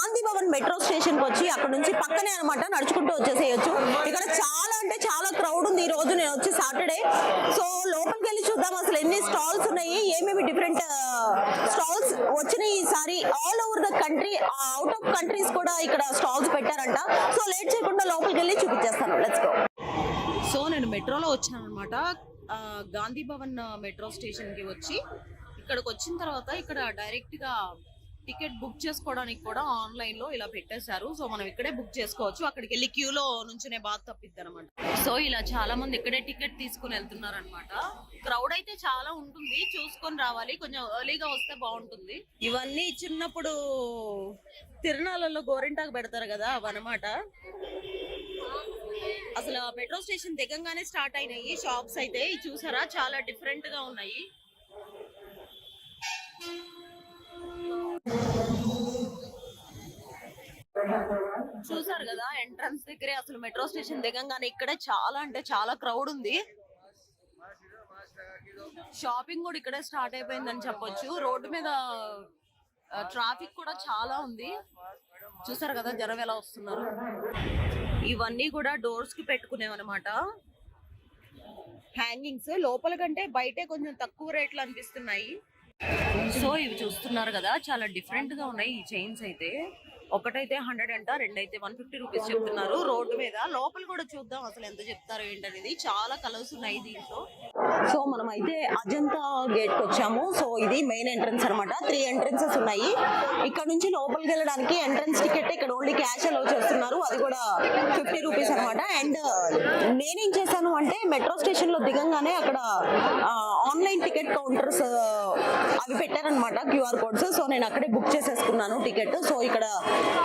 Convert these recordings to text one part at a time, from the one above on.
Gandhi Bhavan metro స్టేషన్కి వచ్చి అక్కడ నుంచి పక్కనే అనమాట నడుచుకుంటూ వచ్చేసేయచ్చు. ఇక్కడ చాలా అంటే చాలా క్రౌడ్ ఉంది ఈ రోజు నేను వచ్చి సాటర్డే. సో లోపలికి వెళ్ళి చూద్దాం అసలు ఎన్ని స్టాల్స్ ఉన్నాయి ఏమేమి డిఫరెంట్ స్టాల్స్ వచ్చినాయి ఈసారి. All over the country out of countries కూడా ఇక్కడ స్టాల్స్ పెట్టారంట. సో లేట్ చేయకుండా లోపలికి వెళ్ళి చూపించేస్తాను. Let's go. సో నేను మెట్రోలో వచ్చాను అనమాట గాంధీ భవన్ మెట్రో స్టేషన్కి వచ్చి ఇక్కడికి వచ్చిన తర్వాత ఇక్కడ డైరెక్ట్గా టికెట్ బుక్ చేసుకోవడానికి కూడా ఆన్లైన్లో ఇలా పెట్టేశారు. సో మనం ఇక్కడే బుక్ చేసుకోవచ్చు. అక్కడికి వెళ్ళి క్యూలో నుంచునే బాధ తప్పిద్ది అనమాట సో ఇలా చాలా మంది ఇక్కడే టికెట్ తీసుకుని వెళ్తున్నారు అనమాట క్రౌడ్ అయితే చాలా ఉంటుంది. చూసుకొని రావాలి. కొంచెం ఎర్లీగా వస్తే బాగుంటుంది. ఇవన్నీ చిన్నప్పుడు తిరునాళ్ళలో గోరింటాకు పెడతారు కదా అవన్నమాట. అసలు మెట్రో స్టేషన్ దిగంగానే స్టార్ట్ అయినాయి షాప్స్ అయితే. చూసారా? చాలా డిఫరెంట్గా ఉన్నాయి. చూసారు కదా ఎంట్రన్స్ దగ్గరే అసలు మెట్రో స్టేషన్ దిగంగానే ఇక్కడే చాలా అంటే చాలా క్రౌడ్ ఉంది. షాపింగ్ కూడా ఇక్కడే స్టార్ట్ అయిపోయిందని చెప్పొచ్చు. రోడ్డు మీద ట్రాఫిక్ కూడా చాలా ఉంది. చూసారు కదా జనం ఎలా వస్తున్నారు. ఇవన్నీ కూడా డోర్స్కి పెట్టుకునేవన్నమాట హ్యాంగింగ్స్ లోపల కంటే బయటే కొంచెం తక్కువ రేట్లు అనిపిస్తున్నాయి. సో ఇవి చూస్తున్నారు కదా చాలా డిఫరెంట్గా ఉన్నాయి ఈ చైన్స్ అయితే. ఒకటైతే హండ్రెడ్ అంట రెండైతే వన్ ఫిఫ్టీ రూపీస్ చెప్తున్నారు. రోడ్డు మీద లోపల కూడా చూద్దాం అసలు ఎంత చెప్తారు ఏంటనేది. చాలా కలర్స్ ఉన్నాయి దీంట్లో. సో మనం అయితే అజంతా గేట్కి వచ్చాము. సో ఇది మెయిన్ ఎంట్రన్స్ అన్నమాట. త్రీ ఎంట్రన్సెస్ ఉన్నాయి. ఇక్కడ నుంచి లోపలికి వెళ్ళడానికి ఎంట్రన్స్ టికెట్ ఇక్కడ ఓన్లీ క్యాష్ అలో చేస్తున్నారు. అది కూడా ఫిఫ్టీ రూపీస్ అన్నమాట. అండ్ uh, నేనేం చేశాను అంటే మెట్రో స్టేషన్లో దిగంగానే అక్కడ ఆన్లైన్ టికెట్ కౌంటర్స్ అవి పెట్టారనమాట క్యూఆర్ కోడ్స్ సో నేను అక్కడే బుక్ చేసేసుకున్నాను టికెట్. సో ఇక్కడ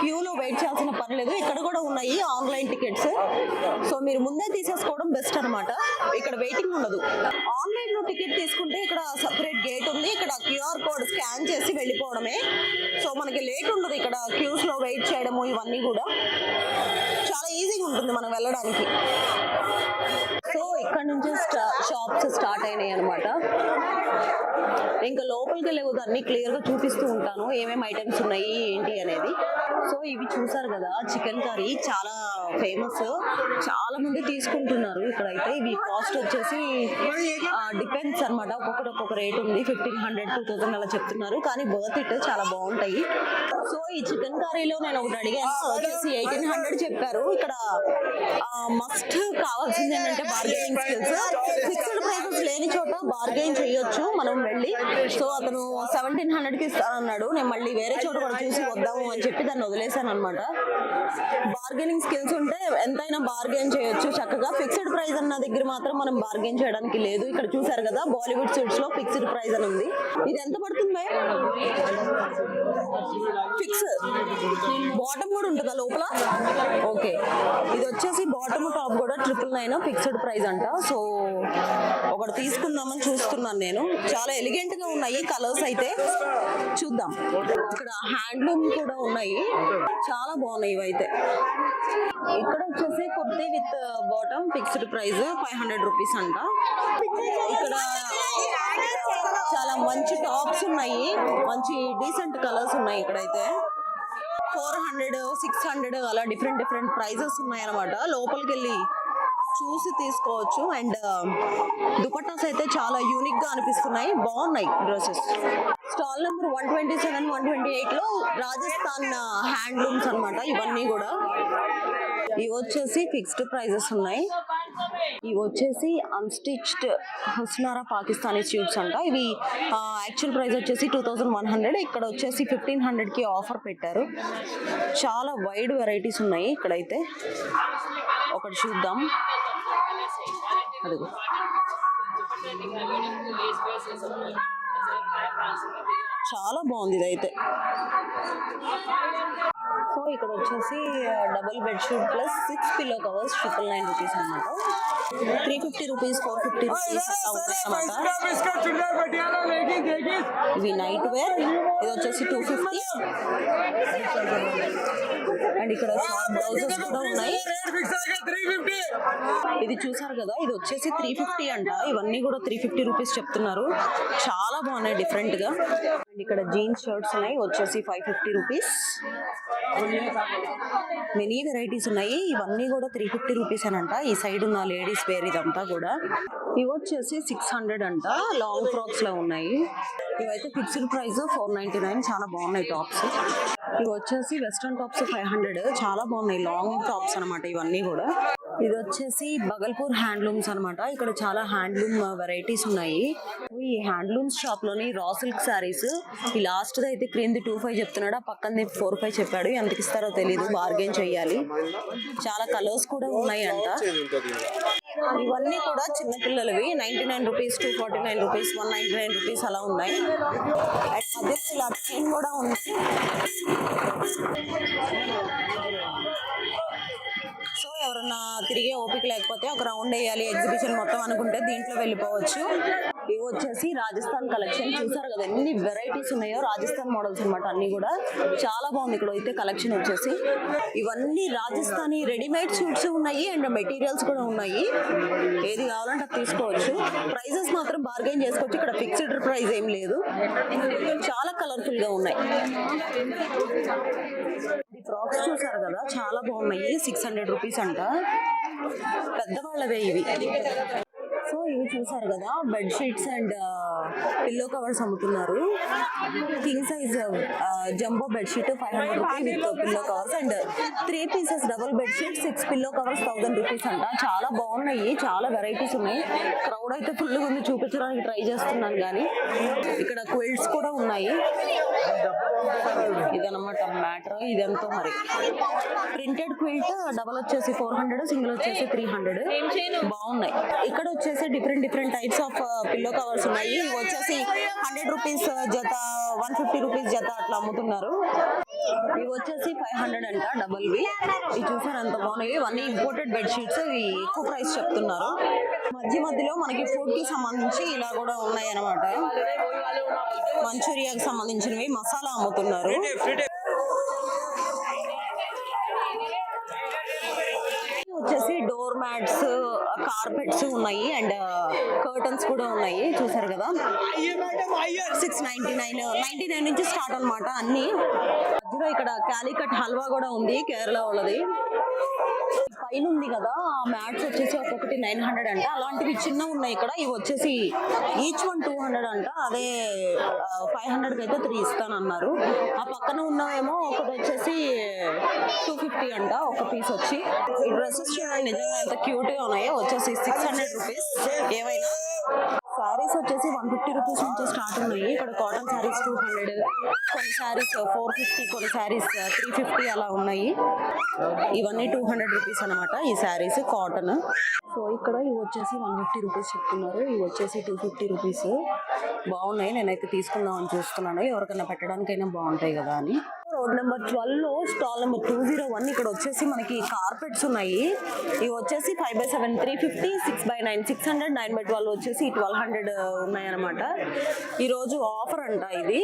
క్యూలో వెయిట్ చేయాల్సిన పని లేదు. ఇక్కడ కూడా ఉన్నాయి ఆన్లైన్ టికెట్స్. సో మీరు ముందే తీసేసుకోవడం బెస్ట్ అన్నమాట. ఇక్కడ వెయిటింగ్ ఉండదు. ఆన్లైన్లో టికెట్ తీసుకుంటే ఇక్కడ సపరేట్ గేట్ ఉంది. ఇక్కడ క్యూఆర్ కోడ్ స్కాన్ చేసి వెళ్ళిపోవడమే. సో మనకి లేట్ ఉండదు ఇక్కడ క్యూస్లో వెయిట్ చేయడము ఇవన్నీ కూడా. చాలా ఈజీగా ఉంటుంది మనం వెళ్ళడానికి. సో ఇక్కడ నుంచి షాప్స్ స్టార్ట్ అయినాయి అనమాట ఇంకా లోపలికి వెళ్ళే అన్ని క్లియర్గా చూపిస్తూ ఉంటాను. ఏమేమి ఐటమ్స్ ఉన్నాయి ఏంటి అనేది. సో ఇవి చూసారు కదా చికెన్ కర్రీ చాలా ఫేమస్ చాలా మంది తీసుకుంటున్నారు ఇక్కడైతే. ఇవి కాస్ట్ వచ్చేసి డిపెండ్స్ అన్నమాట. ఒక్కొక్కటి ఒక్కొక్క రేట్ ఉంది. ఫిఫ్టీన్ హండ్రెడ్ టూ థౌసండ్ అలా చెప్తున్నారు. కానీ బర్త్ ఇట్ చాలా బాగుంటాయి. సో ఈ చికెన్ కర్రీలో నేను ఒకటి అడిగాను. వచ్చేసి ఎయిటీన్ హండ్రెడ్ చెప్పారు. ఇక్కడ మస్ట్ కావాల్సింది ఏంటంటే బార్గెనింగ్ స్కిల్స్ ఫిక్స్డ్ ప్రైసెస్ లేని చోట బార్గెన్ చేయొచ్చు మనం వెళ్ళి. సో అతను సెవెంటీన్ హండ్రెడ్కి ఇస్తానన్నాడు. నేను మళ్ళీ వేరే చోట కూడా చూసి వద్దాము అని చెప్పి దాన్ని వదిలేశాను అనమాట బార్గెనింగ్ స్కిల్స్ ఉంటే ఎంతైనా బార్గెన్ చేయొచ్చు చక్కగా. ఫిక్స్డ్ ప్రైస్ అన్న దగ్గర మాత్రం మనం బార్గెన్ చేయడానికి లేదు. ఇక్కడ చూసారు కదా బాలీవుడ్ సూట్స్లో ఫిక్స్డ్ ప్రైస్ అని ఉంది. ఇది ఎంత పడుతుంది భయ్? ఫిక్స్ బాటమ్ కూడా ఉంటుందా లోపల? ఓకే ఇది వచ్చేసి బాటమ్ టాప్ కూడా ట్రిపుల్ నైన్ ఫిక్స్డ్ ప్రైస్ అంట. సో ఒకటి తీసుకుందామని చూస్తున్నాను నేను. చాలా ఎలిగెంట్గా ఉన్నాయి కలర్స్ అయితే. చూద్దాం. ఇక్కడ హ్యాండ్లూమ్ కూడా ఉన్నాయి. చాలా బాగున్నాయి ఇవైతే. ఇక్కడ వచ్చేసి kurti with bottom fixed price five hundred rupees అంట. ఇక్కడ చాలా మంచి టాప్స్ ఉన్నాయి. మంచి డీసెంట్ కలర్స్ ఉన్నాయి ఇక్కడైతే. ఫోర్ హండ్రెడ్ సిక్స్ హండ్రెడ్ అలా డిఫరెంట్ డిఫరెంట్ ప్రైజెస్ ఉన్నాయన్నమాట. లోపలికి వెళ్ళి చూసి తీసుకోవచ్చు. అండ్ దుపట్టాస్ అయితే చాలా యూనిక్గా అనిపిస్తున్నాయి. బాగున్నాయి dresses. Stall number one twenty seven one twenty ఎయిట్లో రాజస్థాన్ హ్యాండ్లూమ్స్ అనమాట ఇవన్నీ కూడా. ఇవి వచ్చేసి ఫిక్స్డ్ ప్రైజెస్ ఉన్నాయి. ఇవి వచ్చేసి అన్స్టిచ్డ్ హుస్నారా పాకిస్తానీ ట్యూబ్స్ అంట. ఇవి యాక్చువల్ ప్రైస్ వచ్చేసి టూ థౌజండ్ వన్ హండ్రెడ్ ఇక్కడ వచ్చేసి ఫిఫ్టీన్ హండ్రెడ్కి ఆఫర్ పెట్టారు. చాలా వైడ్ వెరైటీస్ ఉన్నాయి ఇక్కడైతే. ఒకటి చూద్దాం. అదిగో. చాలా బాగుంది ఇదైతే. సో ఇక్కడ వచ్చేసి double bedsheet plus six pillow covers triple nine rupees అనమాట three fifty rupees four fifty rupees అన్నమాట ఇవి నైట్ వేర్ ఇది వచ్చేసి టూ ఫిఫ్టీ అండ్ ఇక్కడ బ్లౌజెస్ కూడా ఉన్నాయి. ఇది చూసారు కదా ఇది వచ్చేసి త్రీ ఫిఫ్టీ అంట. ఇవన్నీ కూడా త్రీ ఫిఫ్టీ రూపీస్ చెప్తున్నారు. చాలా బాగున్నాయి డిఫరెంట్గా. అండ్ ఇక్కడ జీన్స్ షర్ట్స్ ఉన్నాయి వచ్చేసి five fifty rupees many varieties ఉన్నాయి. ఇవన్నీ కూడా త్రీ ఫిఫ్టీ రూపీస్ అంట ఈ సైడ్ ఉన్న లేడీస్ వేర్ ఇదంతా కూడా. ఇవి వచ్చేసి సిక్స్ హండ్రెడ్ అంట. లాంగ్ ఫ్రాక్స్లో ఉన్నాయి. ఇవైతే fixed price four ninety nine చాలా బాగున్నాయి టాప్స్ ఇవి వచ్చేసి వెస్ట్రన్ టాప్స్ ఫైవ్ హండ్రెడ్ చాలా బాగున్నాయి. లాంగ్ టాప్స్ అన్నమాట ఇవన్నీ కూడా. ఇది వచ్చేసి బగల్పూర్ హ్యాండ్లూమ్స్ అన్నమాట. ఇక్కడ చాలా హ్యాండ్లూమ్ వెరైటీస్ ఉన్నాయి. ఈ హ్యాండ్లూమ్స్ షాప్లోని రా సిల్క్ సారీస్ ఈ లాస్ట్ అయితే క్రింది టూ ఫైవ్ చెప్తున్నాడు. ఆ పక్కన ఫోర్ ఫైవ్ చెప్పాడు. ఎంతకి ఇస్తారో తెలియదు బార్గెన్ చెయ్యాలి. చాలా కలర్స్ కూడా ఉన్నాయి అంట ఇవన్నీ కూడా చిన్న పిల్లలవి. Ninety nine rupees two forty nine rupees one ninety nine rupees అలా ఉన్నాయి. అండ్ అదే ఇలా కూడా ఉంది. తిరిగే ఓపిక లేకపోతే ఒక రౌండ్ వేయాలి ఎగ్జిబిషన్ మొత్తం అనుకుంటే దీంట్లో వెళ్ళిపోవచ్చు. ఇవి వచ్చేసి రాజస్థాన్ కలెక్షన్. చూసారు కదా ఎన్ని వెరైటీస్ ఉన్నాయో రాజస్థాన్ మోడల్స్ అన్నమాట. అన్ని కూడా చాలా బాగుంది. ఇక్కడ అయితే కలెక్షన్ వచ్చేసి. ఇవన్నీ రాజస్థానీ రెడీమేడ్ సూట్స్ ఉన్నాయి అండ్ మెటీరియల్స్ కూడా ఉన్నాయి. ఏది కావాలంటే అది తీసుకోవచ్చు. ప్రైజెస్ మాత్రం బార్గెన్ చేసుకోవచ్చు. ఇక్కడ ఫిక్స్డ్ ప్రైస్ ఏం లేదు. చాలా కలర్ఫుల్గా ఉన్నాయి. ఫ్రాక్స్ చూసారు కదా చాలా బాగున్నాయి. సిక్స్ హండ్రెడ్ రూపీస్ అంట. పెద్దవాళ్ళవే ఇవి. ఇవి చూసారు కదా? Bed sheets and pillow covers అమ్ముతున్నారు. King size jumbo bed sheet five hundred rupees with pillow covers and three pieces double bed sheet six pillow covers thousand rupees అంట. చాలా బాగున్నాయి చాలా వెరైటీస్ ఉన్నాయి. క్రౌడ్ అయితే ఫుల్ ఉంది చూపించడానికి ట్రై చేస్తున్నాను కానీ ఇక్కడ క్విల్ట్స్ కూడా ఉన్నాయి. ఇదన్నమాట మ్యాటర్. ఇదంతా మరి? ప్రింటెడ్ క్విల్ట్ డబల్ వచ్చేసి ఫోర్ హండ్రెడ్ సింగిల్ వచ్చేసి త్రీ హండ్రెడ్. బాగున్నాయి. ఇక్కడ వచ్చేసి different different types of pillow covers ఉన్నాయి. ఇవి వచ్చేసి హండ్రెడ్ రూపీస్ జత వన్ ఫిఫ్టీ రూపీస్ జత అట్లా అమ్ముతున్నారు. ఇవి వచ్చేసి ఫైవ్ హండ్రెడ్ అంట డబల్ వి ఇవి చూసారు ఎంత బాగున్నాయి. ఇవన్నీ ఇంపోర్టెడ్ బెడ్ షీట్స్ ఇవి ఎక్కువ ప్రైస్ చెప్తున్నారు. మధ్య మధ్యలో మనకి ఫుడ్కి సంబంధించి ఇలా కూడా ఉన్నాయి అనమాట మంచూరియాకి సంబంధించినవి మసాలా అమ్ముతున్నారు. వచ్చేసి డోర్ మ్యాట్స్ కార్పెట్స్ ఉన్నాయి అండ్ కర్టన్స్ కూడా ఉన్నాయి. చూసారు కదా? Six ninety nine ninety nine నుంచి స్టార్ట్ అన్నమాట అన్ని. మధ్యలో ఇక్కడ క్యాలికట్ హల్వా కూడా ఉంది కేరళ వాళ్ళది. పైన ఉంది కదా ఆ మ్యాట్స్ వచ్చేసి ఒక్కొక్కటి నైన్ హండ్రెడ్ అంట. అలాంటివి చిన్న ఉన్నాయి ఇక్కడ. ఇవి వచ్చేసి ఈచ్ వన్ టూ హండ్రెడ్ అంట. అదే ఫైవ్ హండ్రెడ్ అయితే త్రీ ఇస్తానన్నారు. ఆ పక్కన ఉన్నవేమో ఒకటి వచ్చేసి టూ ఫిఫ్టీ అంట ఒక పీస్ వచ్చి. ఈ డ్రెస్సెస్ చూడండి నిజంగా ఎంత క్యూట్గా ఉన్నాయో. వచ్చేసి సిక్స్ హండ్రెడ్ రూపీస్ ఏవైనా. సారీస్ వచ్చేసి వన్ ఫిఫ్టీ రూపీస్ నుంచి స్టార్ట్ ఉన్నాయి ఇక్కడ కాటన్ సారీస్ టూ హండ్రెడ్ కొన్ని సారీస్ ఫోర్ ఫిఫ్టీ కొన్ని సారీస్ త్రీ ఫిఫ్టీ అలా ఉన్నాయి. ఇవన్నీ టూ హండ్రెడ్ రూపీస్ అనమాట ఈ సారీస్ కాటన్ సో ఇక్కడ ఇవి వచ్చేసి వన్ ఫిఫ్టీ రూపీస్ చెప్తున్నారు. ఇవి వచ్చేసి టూ ఫిఫ్టీ రూపీస్ బాగున్నాయి. నేనైతే తీసుకుందాం అని చూస్తున్నాను. ఎవరికైనా పెట్టడానికైనా బాగుంటాయి కదా అని. Road number ట్వెల్వ్లో stall number two zero one ఇక్కడ వచ్చేసి మనకి కార్పెట్స్ ఉన్నాయి. ఇవి వచ్చేసి five by seven three fifty six by nine six hundred nine by twelve వచ్చేసి ట్వెల్వ్ హండ్రెడ్ ఉన్నాయన్నమాట ఈరోజు ఆఫర్ అంట ఇది.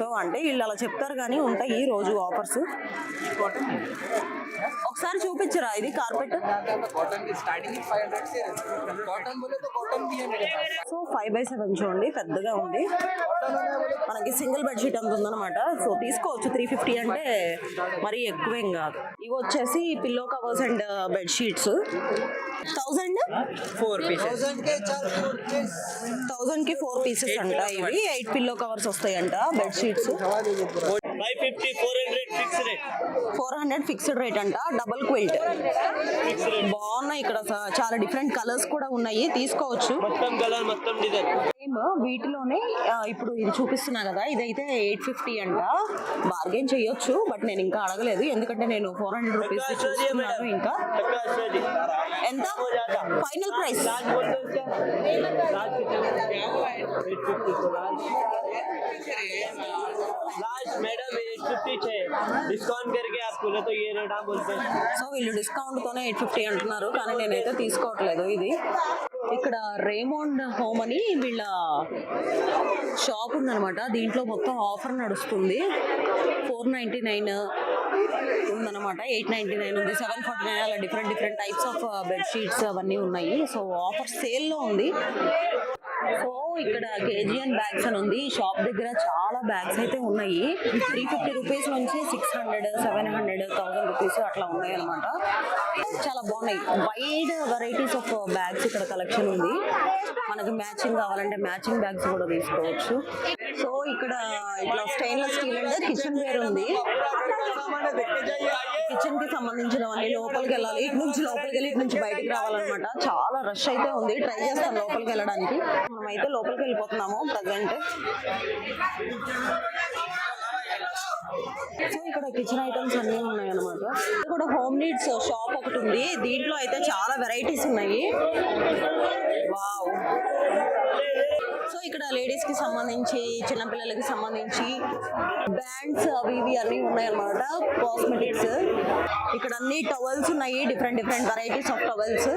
సో అంటే వీళ్ళు అలా చెప్తారు కానీ ఉంటాయి ఈ రోజు ఆఫర్స్. ఒకసారి చూపించరా ఇది carpet? So five by seven చూడండి పెద్దగా ఉంది. మనకి సింగిల్ బెడ్షీట్ అంత ఉందన్నమాట. సో తీసుకో. తీసుకోవచ్చు త్రీ ఫిఫ్టీ అంటే మరి ఎక్కువేం కాదు. ఇవి వచ్చేసి pillow covers and bed sheets thousand? Four pieces థౌజండ్కి ఫోర్ పీసెస్ అంట ఇవి. ఎయిట్ పిల్లో కవర్స్ వస్తాయంట bed sheets four hundred fixed rate అంట డబుల్ క్విల్ట్ బాగున్నాయి ఇక్కడ చాలా డిఫరెంట్ కలర్స్ కూడా ఉన్నాయి. తీసుకోవచ్చు. మొత్తం కలర్ మొత్తం డిజైన్ సేమ్ వీటిలోనే ఆ, ఇప్పుడు ఇది చూపిస్తున్నా కదా ఇదైతే ఎయిట్ ఫిఫ్టీ అంట బార్గెన్ చేయొచ్చు బట్ నేను ఇంకా అడగలేదు ఎందుకంటే నేను ఫోర్ హండ్రెడ్ రూపీస్ చూస్తున్నాను ఇంకా ఎంత ఫైనల్ ప్రైస్ लास्ट बोल दो इसका लास्ट एट फिफ्टी को लास्ट मैडम एट फिफ्टी छः डिस्काउंट करके आप बोले तो ये रेट आप बोलते हैं సో వీళ్ళు డిస్కౌంట్ తోనే ఎయిట్ ఫిఫ్టీ అంటున్నారు కానీ నేనైతే తీసుకోవట్లేదు ఇది ఇక్కడ రేమోండ్ హోమ్ అని వీళ్ళ షాప్ ఉందనమాట దీంట్లో మొత్తం ఆఫర్ నడుస్తుంది. ఫోర్ నైంటీ నైన్ ఉందన్నమాట. ఎయిట్ నైంటీ నైన్ ఉంది. సెవెన్ ఫార్టీ నైన్ అలా different different types of bed sheets అవన్నీ ఉన్నాయి. సో ఆఫర్ సేల్లో ఉంది. సో ఇక్కడ కేజీఎన్ బ్యాగ్స్ అని ఉంది. షాప్ దగ్గర చాలా బ్యాగ్స్ అయితే ఉన్నాయి. త్రీ ఫిఫ్టీ రూపీస్ నుంచి six hundred seven hundred thousand rupees అట్లా ఉన్నాయి అనమాట చాలా బాగున్నాయి. వైడ్ వెరైటీస్ ఆఫ్ బ్యాగ్స్ ఇక్కడ కలెక్షన్ ఉంది. మనకి మ్యాచింగ్ కావాలంటే మ్యాచింగ్ బ్యాగ్స్ కూడా తీసుకోవచ్చు. సో ఇక్కడ ఇట్లా స్టెయిన్లెస్ స్టీల్ అంటే కిచెన్ వేర్ ఉంది. కిచెన్కి సంబంధించినవన్నీ లోపలికి వెళ్ళాలి ఇటు నుంచి లోపలికి వెళ్ళి ఇటు నుంచి బయటకు రావాలన్నమాట. చాలా రష్ అయితే ఉంది. ట్రై చేస్తాను లోపలికి వెళ్ళడానికి మనం అయితే లోపలికి వెళ్ళిపోతున్నాము ప్రజెంట్. సో ఇక్కడ కిచెన్ ఐటమ్స్ అన్ని ఉన్నాయి అనమాట కూడా హోమ్ నీడ్స్ షాప్ ఒకటి ఉంది. దీంట్లో అయితే చాలా వెరైటీస్ ఉన్నాయి. వావ్. సో ఇక్కడ లేడీస్కి సంబంధించి చిన్నపిల్లలకి సంబంధించి బ్యాండ్స్ అవి ఇవి అన్ని ఉన్నాయి అనమాట కాస్మెటిక్స్. ఇక్కడ అన్ని టవల్స్ ఉన్నాయి different different varieties of towels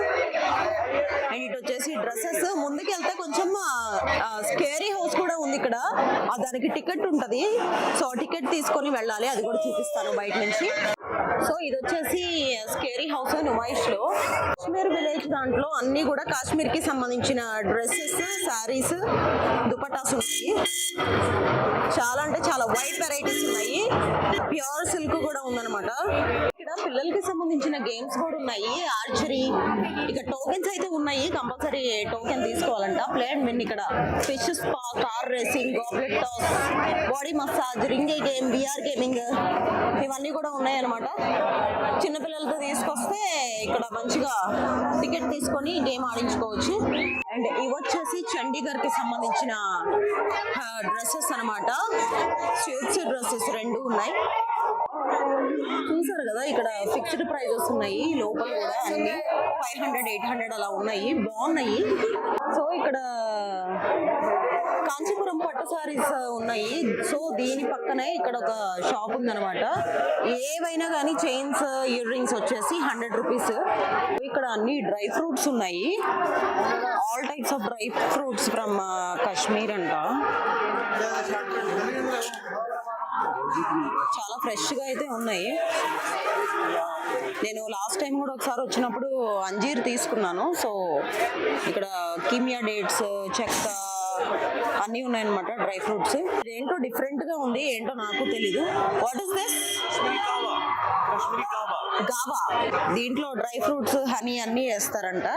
and ఇటు వచ్చేసి డ్రెస్సెస్. ముందుకు వెళ్తే కొంచెం స్కేరీ హౌస్ కూడా ఉంది ఇక్కడ. దానికి టికెట్ ఉంటుంది. సో టికెట్ తీసుకొని వెళ్ళాలి. అది కూడా చూపిస్తాను బయట నుంచి. సో ఇది వచ్చేసి స్కేరీ హౌస్ నుమైష్లో కాశ్మీర్ విలేజ్ దాంట్లో అన్ని కూడా కాశ్మీర్కి సంబంధించిన డ్రెస్సెస్ సారీస్ దుపటాస్ ఉన్నాయి. చాలా అంటే చాలా వైట్ వెరైటీస్ ఉన్నాయి. ప్యూర్ సిల్క్ కూడా ఉందన్నమాట. పిల్లలకి సంబంధించిన గేమ్స్ కూడా ఉన్నాయి. ఆర్చరీ ఇక టోకెన్స్ అయితే ఉన్నాయి. కంపల్సరీ టోకెన్ తీసుకోవాలంట. ప్లే అండ్ విన్ ఇక్కడ. Fish spa car racing goblet toss body massage రింగే game VR gaming ఇవన్నీ కూడా ఉన్నాయి అనమాట చిన్నపిల్లలతో తీసుకొస్తే ఇక్కడ మంచిగా టికెట్ తీసుకొని గేమ్ ఆడించుకోవచ్చు. అండ్ ఇవి వచ్చేసి చండీగఢ్కి సంబంధించిన డ్రెస్సెస్ అన్నమాట. స్వీట్స్ డ్రెస్సెస్ రెండు ఉన్నాయి. చూసారు కదా ఇక్కడ ఫిక్స్డ్ ప్రైజెస్ ఉన్నాయి లోపల కూడా అన్ని. ఫైవ్ హండ్రెడ్ ఎయిట్ హండ్రెడ్ అలా ఉన్నాయి బాగున్నాయి. సో ఇక్కడ కాంచీపురం పట్టు సారీస్ ఉన్నాయి. సో దీని పక్కనే ఇక్కడ ఒక షాప్ ఉందన్నమాట. ఏవైనా కానీ చైన్స్ ఇయర్ రింగ్స్ వచ్చేసి హండ్రెడ్ రూపీస్ ఇక్కడ అన్ని డ్రై ఫ్రూట్స్ ఉన్నాయి. All types of dry fruits from Kashmir అంట. చాలా ఫ్రెష్గా అయితే ఉన్నాయి. నేను లాస్ట్ టైం కూడా ఒకసారి వచ్చినప్పుడు అంజీర్ తీసుకున్నాను. సో ఇక్కడ కిమియా డేట్స్ చెక్క అన్నీ ఉన్నాయన్నమాట డ్రై ఫ్రూట్స్. ఏంటో డిఫరెంట్గా ఉంది ఏంటో నాకు తెలీదు. What is this kahwa. దీంట్లో డ్రై ఫ్రూట్స్ హనీ అన్నీ వేస్తారంట.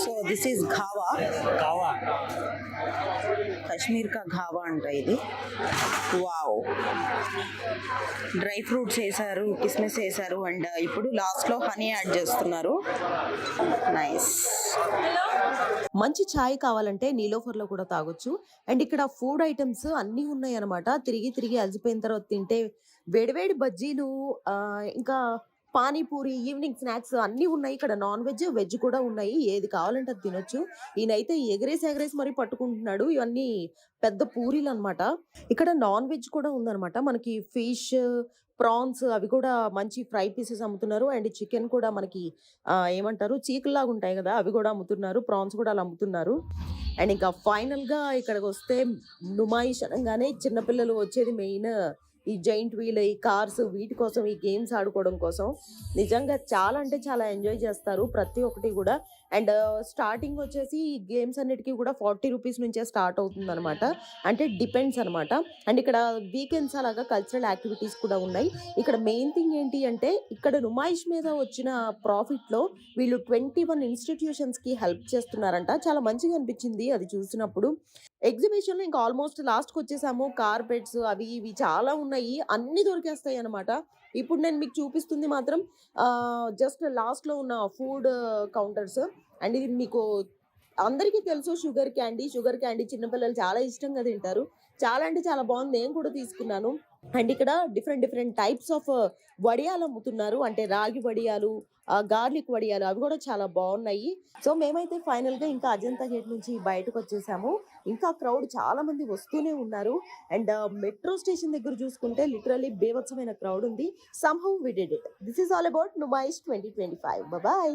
So this is kahwa kahwa Kashmir కా ఘావా అంట ఇది వావ్ డ్రై ఫ్రూట్స్ వేసారు కిస్మిస్ వేసారు అండ్ ఇప్పుడు లాస్ట్లో హనీ యాడ్ చేస్తున్నారు. నైస్ మంచి ఛాయ్ కావాలంటే నీలోఫర్లో కూడా తాగొచ్చు. అండ్ ఇక్కడ ఫుడ్ ఐటమ్స్ అన్నీ ఉన్నాయి అనమాట తిరిగి తిరిగి అలసిపోయిన తర్వాత తింటే వేడివేడి బజ్జీలు ఇంకా పానీపూరి ఈవినింగ్ స్నాక్స్ అన్నీ ఉన్నాయి ఇక్కడ. నాన్ వెజ్ వెజ్ కూడా ఉన్నాయి. ఏది కావాలంటే అది తినొచ్చు. ఈయనైతే ఎగరేసి ఎగరేసి మరీ పట్టుకుంటున్నాడు. ఇవన్నీ పెద్ద పూరీలు అన్నమాట. ఇక్కడ నాన్ వెజ్ కూడా ఉందన్నమాట. మనకి ఫిష్ ప్రాన్స్ అవి కూడా మంచి ఫ్రై పీసెస్ అమ్ముతున్నారు. అండ్ చికెన్ కూడా మనకి ఏమంటారు? చీకుల్లాగా ఉంటాయి కదా అవి కూడా అమ్ముతున్నారు. ప్రాన్స్ కూడా అలా అమ్ముతున్నారు. అండ్ ఇంకా ఫైనల్గా ఇక్కడికి వస్తే నుమాయిష్ అనగానే చిన్నపిల్లలు వచ్చేది మెయిన్ ఈ జైంట్ వీల్ ఈ కార్స్ వీటి కోసం ఈ గేమ్స్ ఆడుకోవడం కోసం. నిజంగా చాలా అంటే చాలా ఎంజాయ్ చేస్తారు. ప్రతి ఒక్కటి కూడా అండ్ స్టార్టింగ్ వచ్చేసి ఈ గేమ్స్ అన్నిటికీ కూడా ఫార్టీ రూపీస్ నుంచే స్టార్ట్ అవుతుంది అనమాట అంటే డిపెండ్స్ అనమాట అండ్ ఇక్కడ వీకెండ్స్ అలాగా కల్చరల్ యాక్టివిటీస్ కూడా ఉన్నాయి. ఇక్కడ మెయిన్ థింగ్ ఏంటి అంటే ఇక్కడ నుమాయిష్ మీద వచ్చిన ప్రాఫిట్లో వీళ్ళు ట్వంటీ వన్ ఇన్స్టిట్యూషన్స్కి హెల్ప్ చేస్తున్నారంట. చాలా మంచిగా అనిపించింది అది చూసినప్పుడు. ఎగ్జిబిషన్లో ఇంకా ఆల్మోస్ట్ లాస్ట్కి వచ్చేసాము. కార్పెట్స్ అవి ఇవి చాలా ఉన్నాయి. అన్ని దొరికేస్తాయి అనమాట ఇప్పుడు నేను మీకు చూపిస్తుంది మాత్రం జస్ట్ లాస్ట్లో ఉన్న ఫుడ్ కౌంటర్స్ అండ్ ఇది మీకు అందరికీ తెలుసు షుగర్ క్యాండీ షుగర్ క్యాండీ చిన్నపిల్లలు చాలా ఇష్టంగా తింటారు. చాలా అంటే చాలా బాగుంది. నేను కూడా తీసుకున్నాను. అండ్ ఇక్కడ డిఫరెంట్ డిఫరెంట్ టైప్స్ ఆఫ్ వడియాలు అమ్ముతున్నారు. అంటే రాగి వడియాలు గార్లిక్ వడియాలు అవి కూడా చాలా బాగున్నాయి. సో మేమైతే ఫైనల్గా ఇంకా అజంతా గేట్ నుంచి బయటకు వచ్చేసాము. ఇంకా క్రౌడ్ చాలా మంది వస్తూనే ఉన్నారు. అండ్ మెట్రో స్టేషన్ దగ్గర చూసుకుంటే లిటరలీ బేవత్సమైన క్రౌడ్ ఉంది. Somehow we did it this is all about Numaish twenty twenty five boy